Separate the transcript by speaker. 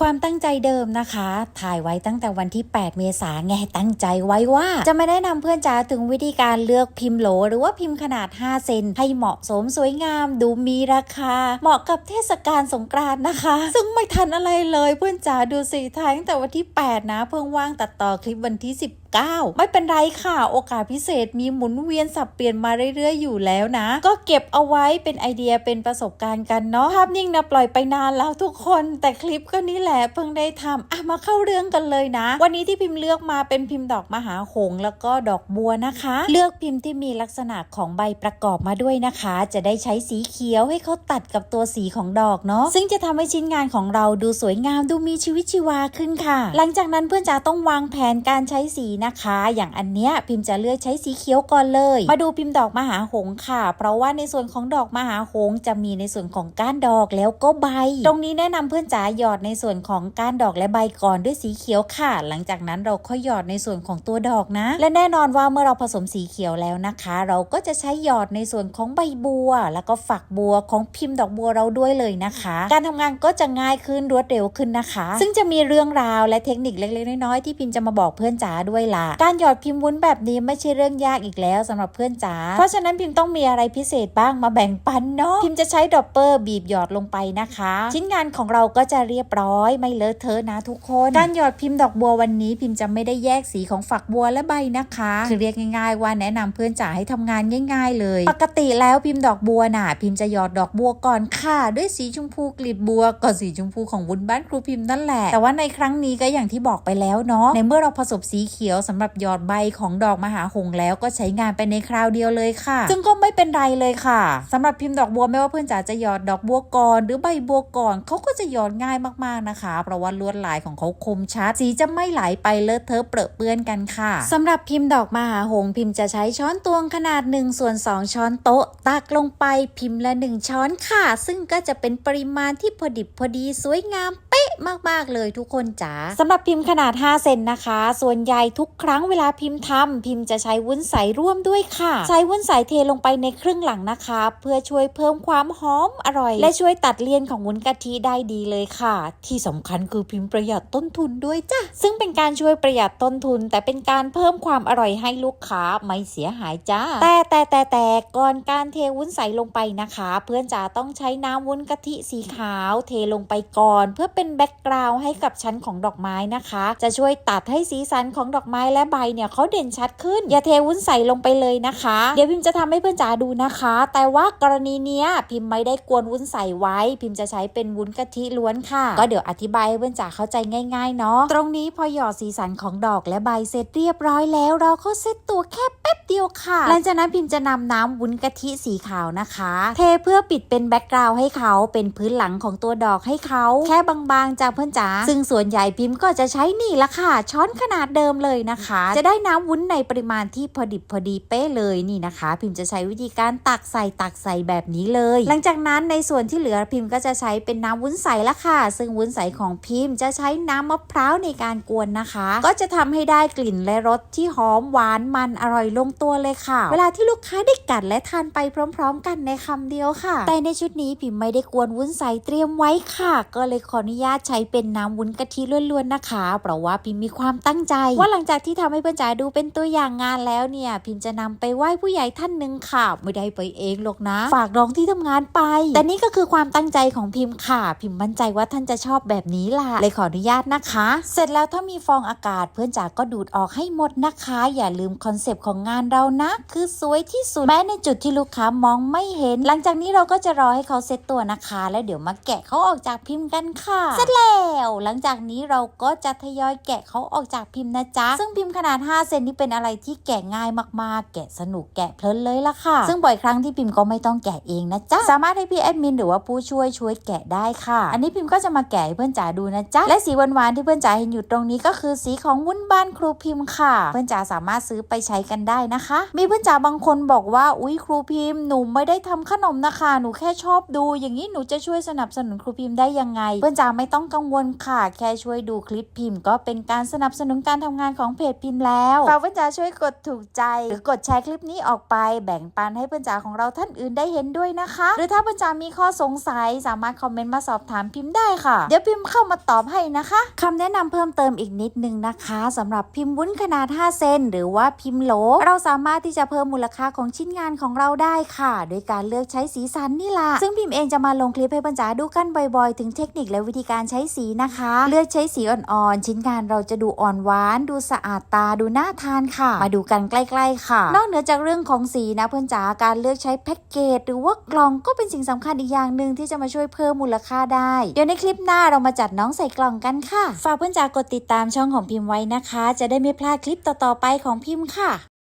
Speaker 1: ความตั้งใจเดิมนะคะ ถ่ายไว้ตั้งแต่วันที่ 8 เมษายนไงตั้งใจไว้ว่า จะไม่ได้นำเพื่อนจ๋าถึงวิธีการเลือกพิมพ์โหล หรือว่าพิมพ์ขนาด 5 เซนให้เหมาะสมสวยงาม ดูมีราคา เหมาะกับเทศกาลสงกรานต์นะคะ ซึ่งไม่ทันอะไรเลยเพื่อนจ๋าดูสิถ่ายตั้งแต่วันที่ 8 นะ เพิ่งว่างตัดต่อคลิปวันที่ 19 ไม่เป็นไรค่ะ โอกาสพิเศษมีหมุนเวียนสับเปลี่ยนมาเรื่อยๆ อยู่แล้วนะ ก็เก็บเอาไว้เป็นไอเดียเป็นประสบการณ์กันเนาะภาพนิ่งนะปล่อยไปนานแล้วทุกคน แต่คลิปก็นี่แหละเพิ่งได้ทำอะมาเข้าเรื่องกันเลยนะ วันนี้ที่พิมพ์เลือกมาเป็นพิมพ์ดอกมหาหงแล้วก็ดอกบัวนะคะ เลือกพิมพ์ที่มีลักษณะของใบประกอบมาด้วยนะคะ จะได้ใช้สีเขียวให้เขาตัดกับตัวสีของดอกเนาะซึ่งจะทำให้ชิ้นงานของเราดูสวยงามดูมีชีวิตชีวาขึ้นค่ะ หลังจากนั้นเพื่อนจ๋าต้องวางแผนการใช้สีนะคะ อย่างอันเนี้ยพิมพ์จะเลือกใช้สีเขียวก่อนเลย มาดูพิมพ์ดอกมหาหงค่ะ เพราะว่าในส่วนของดอกมหาหงจะมีในส่วนของก้านดอกแล้วก็ใบ ตรงนี้แนะนำเพื่อนจ๋าหยอดในส่วนของก้านดอกและใบก่อนด้วยสีเขียวค่ะ หลังจากนั้นเราค่อยหยอดในส่วนของตัวดอกนะ และแน่นอนว่าเมื่อเราผสมสีเขียวแล้วนะคะ เราก็จะใช้หยอดในส่วนของใบบัว แล้วก็ฝักบัวของพิมพ์ดอกบัวเราด้วยเลยนะคะ การทำงานก็จะง่ายขึ้นรวดเร็วขึ้นนะคะ ซึ่งจะมีเรื่องราวและเทคนิคเล็กๆน้อยๆที่พิมพ์จะมาบอกเพื่อนจ๋าด้วยละการหยอดพิมพ์วุ้นแบบนี้ไม่ใช่เรื่องยากอีกแล้วสำหรับเพื่อนจ๋า เพราะฉะนั้นพิมพ์ต้องมีอะไรพิเศษบ้างมาแบ่งปันเนาะ พิมพ์จะใช้ดอปเปอร์บีบหยอดลงไปนะคะ ชิ้นงานของเราก็จะเรียบร้อยไม่เลอะเทอะนะทุกคน การหยอดพิมพ์ดอกบัววันนี้ พิมพ์จะไม่ได้แยกสีของฝักบัวและใบนะคะ คือเรียกง่าย ๆ ว่าแนะนำเพื่อนจ๋าให้ทำงานง่าย ๆ เลย ปกติแล้วพิมพ์ดอกบัวน่ะ พิมพ์จะหยอดดอกบัวก่อนค่ะ ด้วยสีชมพูกลีบบัวก็สีชมพูของวุ้นบ้านครูพิมพ์นั่นแหละ แต่ว่าในครั้งนี้ก็อย่างที่บอกไปแล้วเนาะในเมื่อเราผสมสีเขียวสำหรับหยอดใบของดอกมหาหงแล้วก็ใช้งานไปในคราวเดียวเลยค่ะ ซึ่งก็ไม่เป็นไรเลยค่ะสำหรับพิมพ์ดอกบัวไม่ว่าเพื่อนจ๋าจะหยอดดอกบัวก่อนหรือใบบัวก่อนเขาก็จะหยอดง่ายมากๆนะคะ เพราะว่าลวดลายของเขาคมชัดสีจะไม่ไหลไปเลอะเทอะเปรอะเปื้อนกันค่ะสำหรับพิมพ์ดอกมหาหงพิมพ์จะใช้ช้อนตวงขนาด1ส่วน2ช้อนโต๊ะ ตักลงไปพิมพ์ละ 1 ช้อนค่ะ ซึ่งก็จะเป็นปริมาณที่พอดิบพอดีสวยงามเป๊ะมากๆเลยทุกคนจ๋าสำหรับพิมพ์ขนาด 5 เซนนะคะ ส่วนใหญ่ทุกครั้งเวลาพิมพ์ทำพิมพ์จะใช้วุ้นใสร่วมด้วยค่ะ ใช้วุ้นใสเทลงไปในครึ่งหลังนะคะ เพื่อช่วยเพิ่มความหอมอร่อย และช่วยตัดเลี่ยนของวุ้นกะทิได้ดีเลยค่ะ ที่สำคัญคือพิมพ์ประหยัดต้นทุนด้วยจ้ะซึ่งเป็นการช่วยประหยัดต้นทุน แต่เป็นการเพิ่มความอร่อยให้ลูกค้าไม่เสียหายจ้าแต่แต่แต่แต่ก่อนการเทวุ้นใสลงไปนะคะ เพื่อนจ๋าต้องใช้น้ำวุ้นกะทิสีขาว เทลงไปก่อน เพื่อเป็นแบ็กกราวด์ให้กับชั้นของดอกไม้นะคะ จะช่วยตัดให้สีสันของดอกไม้ไม้และใบเนี่ยเขาเด่นชัดขึ้น อย่าเทวุ้นใสลงไปเลยนะคะ เดี๋ยวพิมจะทำให้เพื่อนจ๋าดูนะคะ แต่ว่ากรณีเนี้ยพิมไม่ได้กวนวุ้นใสไว้ พิมจะใช้เป็นวุ้นกะทิล้วนค่ะ ก็เดี๋ยวอธิบายให้เพื่อนจ๋าเข้าใจง่ายๆเนาะตรงนี้พอหยอดสีสันของดอกและใบเสร็จเรียบร้อยแล้ว เราก็เซตตัวแค่แป๊บเดียวค่ะ หลังจากนั้นพิมจะนำน้ำวุ้นกะทิสีขาวนะคะ เทเพื่อปิดเป็นแบ็กกราวให้เขาเป็นพื้นหลังของตัวดอกให้เขาแค่บางๆจ้าเพื่อนจ๋าซึ่งส่วนใหญ่พิมก็จะใช้นี่ละค่ะ ช้อนขนาดเดิมเลยนะคะ จะได้น้ำวุ้นในปริมาณที่พอดิบพอดีเป๊ะเลยนี่นะคะ พิมพ์จะใช้วิธีการตักใส่ตักใส่แบบนี้เลย หลังจากนั้นในส่วนที่เหลือพิมพ์ก็จะใช้เป็นน้ำวุ้นใสละค่ะ ซึ่งวุ้นใสของพิมพ์จะใช้น้ำมะพร้าวในการกวนนะคะ ก็จะทำให้ได้กลิ่นและรสที่หอมหวานมันอร่อยลงตัวเลยค่ะ เวลาที่ลูกค้าได้กัดและทานไปพร้อม ๆ กันในคำเดียวค่ะ แต่ในชุดนี้พิมไม่ได้กวนวุ้นใสเตรียมไว้ค่ะ ก็เลยขออนุญาตใช้เป็นน้ำวุ้นกะทิล้วนๆนะคะ เพราะว่าพิมมีความตั้งใจว่าหลังจากที่ทำให้เพื่อนจ๋าดูเป็นตัวอย่างงานแล้วเนี่ย พิมจะนำไปไหว้ผู้ใหญ่ท่านหนึ่งค่ะไม่ได้ไปเองหรอกนะ ฝากน้องที่ทำงานไป แต่นี่ก็คือความตั้งใจของพิมค่ะ พิมมั่นใจว่าท่านจะชอบแบบนี้ล่ะเลยขออนุญาตนะคะ เสร็จแล้วถ้ามีฟองอากาศเพื่อนจ๋าก็ดูดออกให้หมดนะคะ อย่าลืมคอนเซปต์ของงานเรานะ คือสวยที่สุดแม้ในจุดที่ลูกค้ามองไม่เห็น หลังจากนี้เราก็จะรอให้เขาเซตตัวนะคะ แล้วเดี๋ยวมาแกะเขาออกจากพิมพ์กันค่ะเสร็จแล้วหลังจากนี้เราก็จะทยอยแกะเขาออกจากพิมพ์นะจ๊ะซึ่งพิมพ์ขนาด 5 เซนนี่เป็นอะไรที่แกะง่ายมากๆ แกะสนุกแกะเพลินเลยล่ะค่ะ ซึ่งบ่อยครั้งที่พิมพ์ก็ไม่ต้องแกะเองนะจ๊ะ สามารถให้พี่แอดมินหรือว่าผู้ช่วยช่วยแกะได้ค่ะ อันนี้พิมพ์ก็จะมาแกะให้เพื่อนจ๋าดูนะจ๊ะ และสีหวานๆที่เพื่อนจ๋าเห็นอยู่ตรงนี้ก็คือสีของวุ้นบ้านครูพิมพ์ค่ะ เพื่อนจ๋าสามารถซื้อไปใช้กันได้นะคะ มีเพื่อนจ๋าบางคนบอกว่า อุ้ยครูพิมพ์หนูไม่ได้ทำขนมนะคะ หนูแค่ชอบดู อย่างนี้หนูจะช่วยสนับสนุนครูพิมพ์ได้ยังไง เพื่อนจ๋าไม่ต้องกังวลค่ะ แค่ช่วยดูคลิปพิมพ์ ก็เป็นการสนับสนุนการทำงานของเพจพิมพ์แล้วฝากเพื่อนจ๋าช่วยกดถูกใจ หรือกดแชร์คลิปนี้ออกไปแบ่งปันให้เพื่อนจ๋าของเราท่านอื่นได้เห็นด้วยนะคะ หรือถ้าเพื่อนจ๋ามีข้อสงสัยสามารถคอมเมนต์มาสอบถามพิมพ์ได้ค่ะ เดี๋ยวพิมพ์เข้ามาตอบให้นะคะคำแนะนำเพิ่มเติมอีกนิดนึงนะคะสำหรับพิมพ์วุ้นขนาด 5 เซนหรือว่าพิมพ์โหลเราสามารถที่จะเพิ่มมูลค่าของชิ้นงานของเราได้ค่ะ โดยการเลือกใช้สีสันนี่ล่ะซึ่งพิมพ์เองจะมาลงคลิปให้เพื่อนจ๋าดูกันบ่อยๆ ถึงเทคนิคและวิธีการใช้สีนะคะ เลือกใช้สีอ่อนๆชิ้นงานเราจะดูอ่อนหวานดูสะอาดตาดูน่าทานค่ะ มาดูกันใกล้ ๆ ค่ะ นอกเหนือจากเรื่องของสีนะเพื่อนจ๋าการเลือกใช้แพ็กเกจหรือว่ากล่องก็เป็นสิ่งสำคัญอีกอย่างหนึ่งที่จะมาช่วยเพิ่มมูลค่าได้ เดี๋ยวในคลิปหน้าเรามาจัดน้องใส่กล่องกันค่ะ ฝากเพื่อนจ๋ากดติดตามช่องของพิมพ์ไว้นะคะ จะได้ไม่พลาดคลิปต่อๆไปของพิมพ์ค่ะ